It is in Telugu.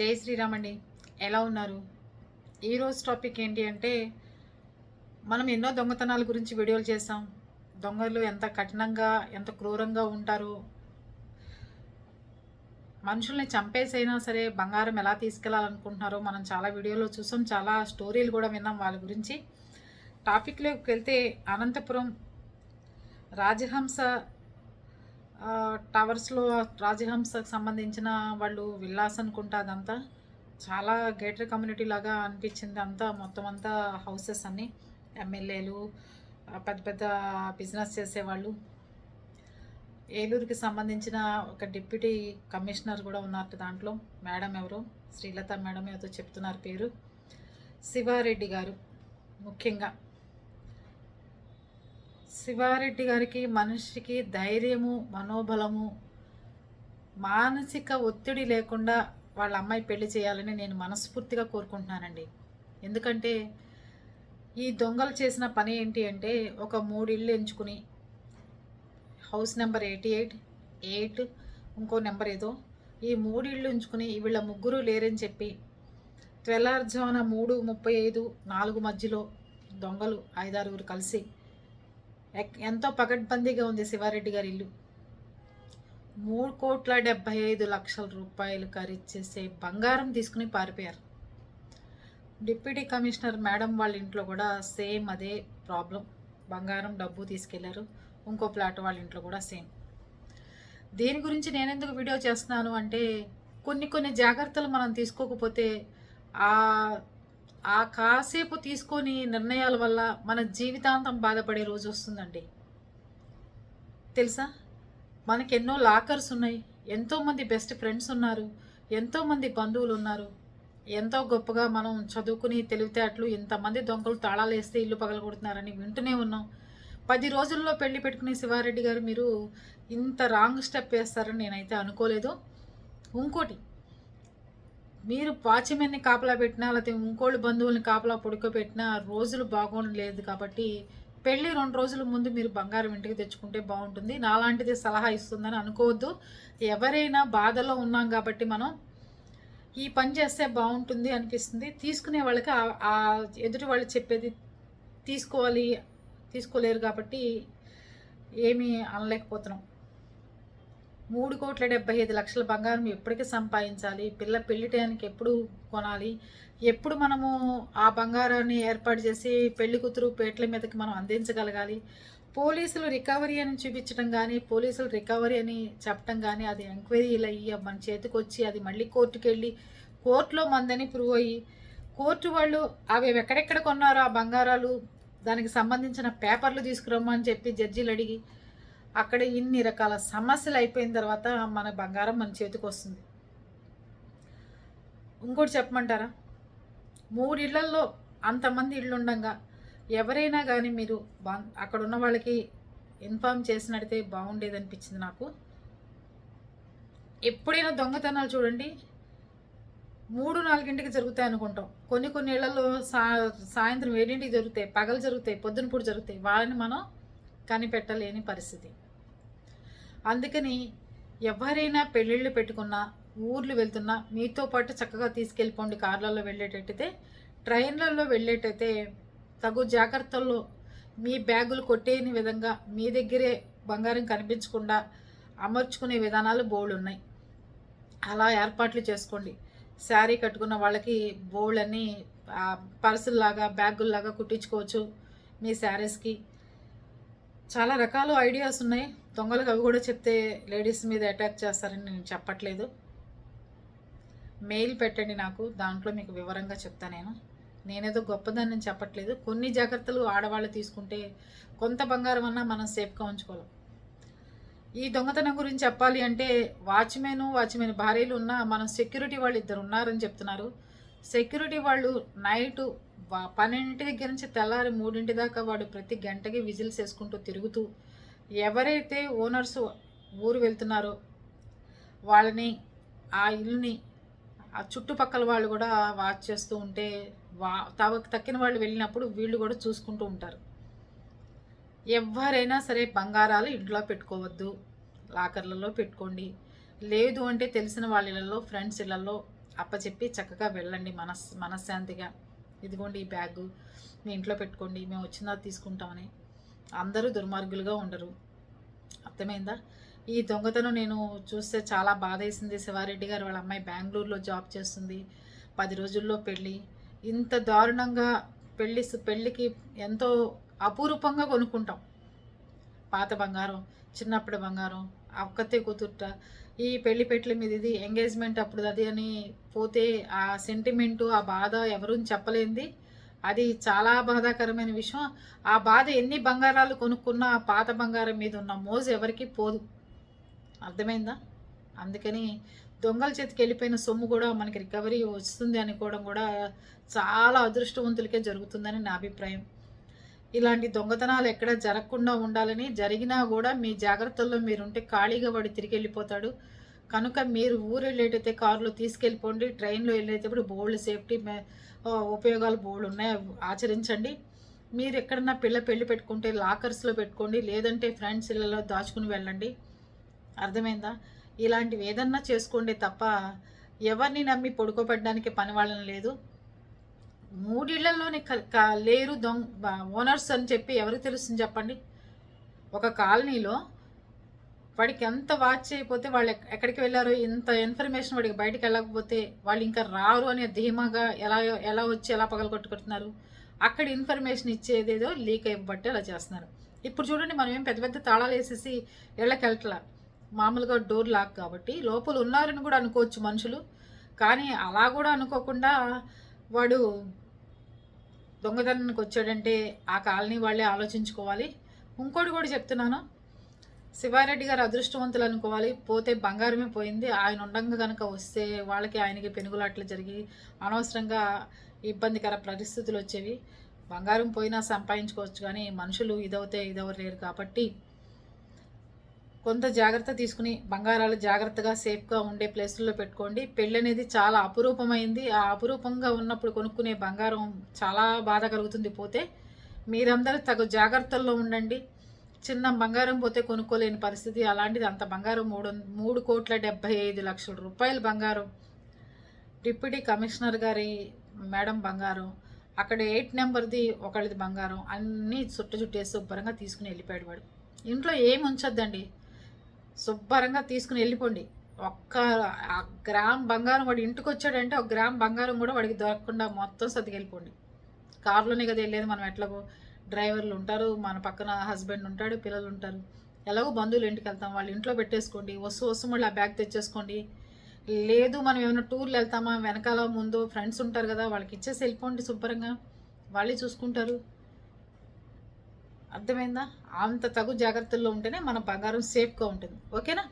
జై శ్రీరామ్ అండి ఎలా ఉన్నారు? ఈరోజు టాపిక్ ఏంటి అంటే మనం ఎన్నో దొంగతనాల గురించి వీడియోలు చేసాం దొంగలు ఎంత కఠినంగా ఎంత క్రూరంగా ఉంటారు? మనుషుల్ని చంపేసైనా సరే బంగారం ఎలా తీసుకెళ్ళాలనుకుంటున్నారో మనం చాలా వీడియోలో చూసాం. చాలా స్టోరీలు కూడా విన్నాం వాళ్ళ గురించి. టాపిక్లోకి వెళ్తే అనంతపురం రాజహంస టవర్స్లో రాజహంసకు సంబంధించిన వాళ్ళు విల్లాస్ అనుకుంటా అదంతా. చాలా గేటర్ కమ్యూనిటీ లాగా అనిపించింది అంతా మొత్తం అంతా హౌసెస్ అన్నీ. ఎమ్మెల్యేలు పెద్ద పెద్ద బిజినెస్ చేసేవాళ్ళు. ఏలూరుకి సంబంధించిన ఒక డిప్యూటీ కమిషనర్ కూడా ఉన్నారు దాంట్లో. మేడం ఎవరు? శ్రీలత మేడం ఏదో చెప్తున్నారు పేరు. శివారెడ్డి గారు ముఖ్యంగా. శివారెడ్డి గారికి మనిషికి ధైర్యము మనోబలము మానసిక ఒత్తిడి లేకుండా వాళ్ళ అమ్మాయి పెళ్ళి చేయాలని నేను మనస్ఫూర్తిగా కోరుకుంటున్నానండి. ఎందుకంటే ఈ దొంగలు చేసిన పని ఏంటి అంటే ఒక మూడు ఇళ్ళు ఎంచుకుని house number eighty eight eight ఇంకో నెంబర్ ఏదో ఈ మూడు ఇళ్ళు ఉంచుకుని వీళ్ళ ముగ్గురు లేరని చెప్పి తెల్లారుజామున మూడు ముప్పై ఐదు నాలుగు మధ్యలో దొంగలు ఐదారుగురు కలిసి ఎంతో పకడ్బందీగా ఉంది శివారెడ్డి గారి ఇల్లు. మూడు కోట్ల డెబ్బై ఐదు లక్షల రూపాయలు ఖరీదు చేసే బంగారం తీసుకుని పారిపోయారు. డిప్యూటీ కమిషనర్ మేడం వాళ్ళ ఇంట్లో కూడా సేమ్ అదే ప్రాబ్లం. బంగారం డబ్బు తీసుకెళ్ళారు. ఇంకో ప్లాట్ వాళ్ళ ఇంట్లో కూడా సేమ్. దీని గురించి నేను ఎందుకు వీడియో చేస్తున్నాను అంటే కొన్ని కొన్ని జాగ్రత్తలు మనం తీసుకోకపోతే ఆ ఆ కాసేపు తీసుకొని నిర్ణయాల వల్ల మన జీవితాంతం బాధపడే రోజు వస్తుందండి. తెలుసా? మనకి ఎన్నో లాకర్స్ ఉన్నాయి. ఎంతోమంది బెస్ట్ ఫ్రెండ్స్ ఉన్నారు. ఎంతోమంది బంధువులు ఉన్నారు. ఎంతో గొప్పగా మనం చదువుకుని తెలివితేటలు ఇంతమంది దొంగలు తాళాలు వేస్తే ఇల్లు పగలగొడుతున్నారని వింటూనే ఉన్నాం. పది రోజుల్లో పెళ్ళి పెట్టుకునే శివారెడ్డి గారు మీరు ఇంత రాంగ్ స్టెప్ వేస్తారని నేనైతే అనుకోలేదు. ఇంకోటి మీరు వాచ్మెన్ని కాపలా పెట్టినా లేకపోతే ఇంకోళ్ళు బంధువుల్ని కాపలా పడుకోబెట్టినా రోజులు బాగోలేదు కాబట్టి పెళ్ళి రెండు రోజుల ముందు మీరు బంగారం ఇంటికి తెచ్చుకుంటే బాగుంటుంది. నాలాంటిది సలహా ఇస్తుందని అనుకోవద్దు. ఎవరైనా బాధలో ఉన్నాం కాబట్టి మనం ఈ పని చేస్తే బాగుంటుంది అనిపిస్తుంది. తీసుకునే వాళ్ళకి ఆ- ఆ ఎదుటి వాళ్ళు చెప్పేది తీసుకోవాలి తీసుకోలేరు కాబట్టి ఏమీ అనలేకపోతున్నాం. మూడు కోట్ల డెబ్బై ఐదు లక్షల బంగారం ఎప్పటికి సంపాదించాలి? పిల్ల పెళ్ళి టయానికి ఎప్పుడు కొనాలి? ఎప్పుడు మనము ఆ బంగారాన్ని ఏర్పాటు చేసి పెళ్ళి కూతురు పేట్ల మీదకి మనం అందించగలగాలి? పోలీసులు రికవరీ అని చూపించడం కానీ పోలీసులు రికవరీ అని చెప్పడం కానీ అది ఎంక్వైరీలు అయ్యి మన చేతికి వచ్చి అది మళ్ళీ కోర్టుకు వెళ్ళి కోర్టులో మందని ప్రూవ్ అయ్యి కోర్టు వాళ్ళు అవి ఎక్కడెక్కడ కొన్నారో ఆ బంగారాలు దానికి సంబంధించిన పేపర్లు తీసుకురమ్మని చెప్పి జడ్జీలు అడిగి అక్కడ ఇన్ని రకాల సమస్యలు అయిపోయిన తర్వాత మన బంగారం మన చేతికి వస్తుంది. ఇంకోటి చెప్పమంటారా? మూడు ఇళ్ళల్లో అంతమంది ఇళ్ళు ఉండంగా ఎవరైనా కానీ మీరు బా- అక్కడ ఉన్న వాళ్ళకి ఇన్ఫామ్ చేసినడితే బాగుండేది అనిపించింది నాకు. ఎప్పుడైనా దొంగతనాలు చూడండి. మూడు నాలుగింటికి జరుగుతాయి అనుకుంటాం. కొన్ని కొన్ని ఇళ్ళలో సా సాయంత్రం ఏడింటికి జరుగుతాయి పగలు జరుగుతాయి పొద్దునపూట జరుగుతాయి. వాళ్ళని మనం కనిపెట్టలేని పరిస్థితి. అందుకని ఎవరైనా పెళ్ళిళ్ళు పెట్టుకున్నా ఊర్లు వెళ్తున్నా మీతో పాటు చక్కగా తీసుకెళ్ళిపోండి కార్లలో వెళ్ళేటట్టయితే ట్రైన్లలో వెళ్ళేటైతే తగు జాగ్రత్తల్లో మీ బ్యాగులు కొట్టేని విధంగా మీ దగ్గరే బంగారం కనిపించకుండా అమర్చుకునే విధానాలు బోల్డ్ ఉన్నాయి అలా ఏర్పాట్లు చేసుకోండి. శారీ కట్టుకున్న వాళ్ళకి బోళ్ళని పర్సుల్లాగా బ్యాగుల్లాగా కుట్టించుకోవచ్చు మీ శారీస్కి. చాలా రకాల ఐడియాస్ ఉన్నాయి. దొంగలకు అవి కూడా చెప్తే లేడీస్ మీద అటాక్ చేస్తారని నేను చెప్పట్లేదు. మెయిల్ పెట్టండి నాకు దాంట్లో మీకు వివరంగా చెప్తా నేను. నేనేదో గొప్పదాన్ని చెప్పట్లేదు. కొన్ని జాగ్రత్తలు ఆడవాళ్ళు తీసుకుంటే కొంత బంగారం అన్నా మనం సేఫ్గా ఉంచుకోవాలి ఈ దొంగతనం గురించి చెప్పాలి అంటే వాచ్మెన్ వాచ్మెన్ భార్యలు ఉన్న మనం సెక్యూరిటీ వాళ్ళు ఇద్దరు ఉన్నారని చెప్తున్నారు. సెక్యూరిటీ వాళ్ళు నైటు పన్నెండింటి దగ్గర నుంచి తెల్లారి మూడింటి దాకా వాడు ప్రతి గంటకి విజిల్స్ వేసుకుంటూ తిరుగుతూ ఎవరైతే ఓనర్స్ ఊరు వెళ్తున్నారో వాళ్ళని ఆ ఇల్లుని ఆ చుట్టుపక్కల వాళ్ళు కూడా వాచ్ చేస్తూ ఉంటే వా తవకు తక్కిన వాళ్ళు వెళ్ళినప్పుడు వీళ్ళు కూడా చూసుకుంటూ ఉంటారు. ఎవరైనా సరే బంగారాలు ఇంట్లో పెట్టుకోవద్దు లాకర్లలో పెట్టుకోండి. లేదు అంటే తెలిసిన వాళ్ళ ఇళ్ళల్లో ఫ్రెండ్స్ ఇళ్ళల్లో అప్పచెప్పి చక్కగా వెళ్ళండి మనస్ మనశ్శాంతిగా. ఇదిగోండి ఈ బ్యాగు మీ ఇంట్లో పెట్టుకోండి మేము వచ్చిన తీసుకుంటామని. అందరూ దుర్మార్గులుగా ఉండరు. అర్థమైందా? ఈ దొంగతనం నేను చూస్తే చాలా బాధ వేసింది శివారెడ్డి గారు. వాళ్ళ అమ్మాయి బెంగళూరులో జాబ్ చేస్తుంది. పది రోజుల్లో పెళ్ళి. ఇంత దారుణంగా పెళ్ళి పెళ్ళికి ఎంతో అపురూపంగా కొనుక్కుంటాం. పాత బంగారం చిన్నప్పటి బంగారం అక్కతే ఒక్కతే కూతుర్ట. ఈ పెళ్ళి పెట్ల మీద ఇది ఎంగేజ్మెంట్ అప్పుడు అది అని పోతే ఆ సెంటిమెంటు ఆ బాధ ఎవరూ చెప్పలేంది. అది చాలా బాధాకరమైన విషయం. ఆ బాధ ఎన్ని బంగారాలు కొనుక్కున్నా ఆ పాత బంగారం మీద ఉన్న మోజు ఎవరికి పోదు. అర్థమైందా? అందుకని దొంగల చేతికి వెళ్ళిపోయిన సొమ్ము కూడా మనకి రికవరీ వస్తుంది అనుకోవడం కూడా చాలా అదృష్టవంతులకే జరుగుతుందని నా అభిప్రాయం. ఇలాంటి దొంగతనాలు ఎక్కడ జరగకుండా ఉండాలని జరిగినా కూడా మీ జాగ్రత్తల్లో మీరుంటే ఖాళీగా వాడు తిరిగి వెళ్ళిపోతాడు కనుక మీరు ఊరు వెళ్ళేటైతే కారులో తీసుకెళ్ళిపోండి. ట్రైన్లో వెళ్ళేటప్పుడు బోల్డ్ సేఫ్టీ ఉపయోగాలు బోల్డ్ ఉన్నాయి. ఆచరించండి. మీరు ఎక్కడన్నా పిల్ల పెళ్ళి పెట్టుకుంటే లాకర్స్లో పెట్టుకోండి. లేదంటే ఫ్రెండ్స్ ఇళ్ళలో దాచుకుని వెళ్ళండి. అర్థమైందా? ఇలాంటివి ఏదన్నా చేసుకోండి తప్ప ఎవరిని నమ్మి పడుకోబెట్టడానికి పని వాళ్ళని లేదు. మూడిళ్ళలోనే లేరు దొంగ ఓనర్స్ అని చెప్పి ఎవరికి తెలుస్తుంది చెప్పండి? ఒక కాలనీలో వాడికి ఎంత వాచ్ అయిపోతే వాళ్ళు ఎక్కడికి వెళ్ళారు ఇంత ఇన్ఫర్మేషన్ వాడికి బయటకు వెళ్ళకపోతే వాళ్ళు ఇంకా రారు అనే ధీమాగా ఎలా ఎలా వచ్చి ఎలా పగల కొట్టుకుంటున్నారు? అక్కడ ఇన్ఫర్మేషన్ ఇచ్చేదేదో లీక్ అయిపోబట్టి అలా చేస్తున్నారు. ఇప్పుడు చూడండి మనం ఏం పెద్ద పెద్ద తాళాలు వేసేసి వెళ్ళకెళ్ళట్ల మామూలుగా డోర్ లాక్ కాబట్టి లోపల ఉన్నారని కూడా అనుకోవచ్చు మనుషులు. కానీ అలా కూడా అనుకోకుండా వాడు దొంగతనానికి వచ్చాడంటే ఆ కాలనీ వాళ్ళే ఆలోచించుకోవాలి. ఇంకోటి కూడా చెప్తున్నాను. శివారెడ్డి గారు అదృష్టవంతులు అనుకోవాలి. పోతే బంగారమే పోయింది. ఆయన ఉండంగా కనుక వస్తే వాళ్ళకి ఆయనకి పెనుగులాట్లు జరిగి అనవసరంగా ఇబ్బందికర పరిస్థితులు వచ్చేవి. బంగారం పోయినా సంపాదించుకోవచ్చు కానీ మనుషులు ఇదవుతే ఇదవరు లేరు కాబట్టి కొంత జాగ్రత్త తీసుకుని బంగారాలు జాగ్రత్తగా సేఫ్గా ఉండే ప్లేసుల్లో పెట్టుకోండి. పెళ్ళి అనేది చాలా అపురూపమైంది. ఆ అపురూపంగా ఉన్నప్పుడు కొనుక్కునే బంగారం చాలా బాధ కలుగుతుంది పోతే. మీరందరూ తగు జాగ్రత్తల్లో ఉండండి. చిన్న బంగారం పోతే కొనుక్కోలేని పరిస్థితి. అలాంటిది అంత బంగారం మూడు మూడు కోట్ల డెబ్బై ఐదు లక్షల రూపాయల బంగారం. డిప్యూటీ కమిషనర్ గారి మేడం బంగారం. అక్కడ ఎయిట్ నెంబర్ది ఒకళ్ళది బంగారం. అన్నీ చుట్ట చుట్టేసి శుభ్రంగా తీసుకుని వెళ్ళిపోయాడు వాడు. ఇంట్లో ఏమి ఉంచొద్దండి. శుభ్రంగా తీసుకుని వెళ్ళిపోండి. ఒక్క గ్రామ్ బంగారం వాడు ఇంటికి వచ్చాడంటే ఒక గ్రామ్ బంగారం కూడా వాడికి దొరకకుండా మొత్తం సతికెళ్ళిపోండి కారులోనే కదా వెళ్ళేది మనం ఎట్లాగో డ్రైవర్లు ఉంటారు మన పక్కన హస్బెండ్ ఉంటాడు పిల్లలు ఉంటారు. ఎలాగో బంధువులు ఇంటికి వెళ్తాం వాళ్ళు ఇంట్లో పెట్టేసుకోండి వస్తు వస్తు మళ్ళీ ఆ బ్యాగ్ తెచ్చేసుకోండి. లేదు మనం ఏమైనా టూర్లు వెళ్తామా వెనకాల ముందు ఫ్రెండ్స్ ఉంటారు కదా వాళ్ళకి ఇచ్చేసి వెళ్ళిపోండి శుభ్రంగా. వాళ్ళే చూసుకుంటారు. అర్థమైందా? అంత తగు జాగ్రత్తల్లో ఉంటేనే మన బంగారం సేఫ్గా ఉంటుంది. ఓకేనా?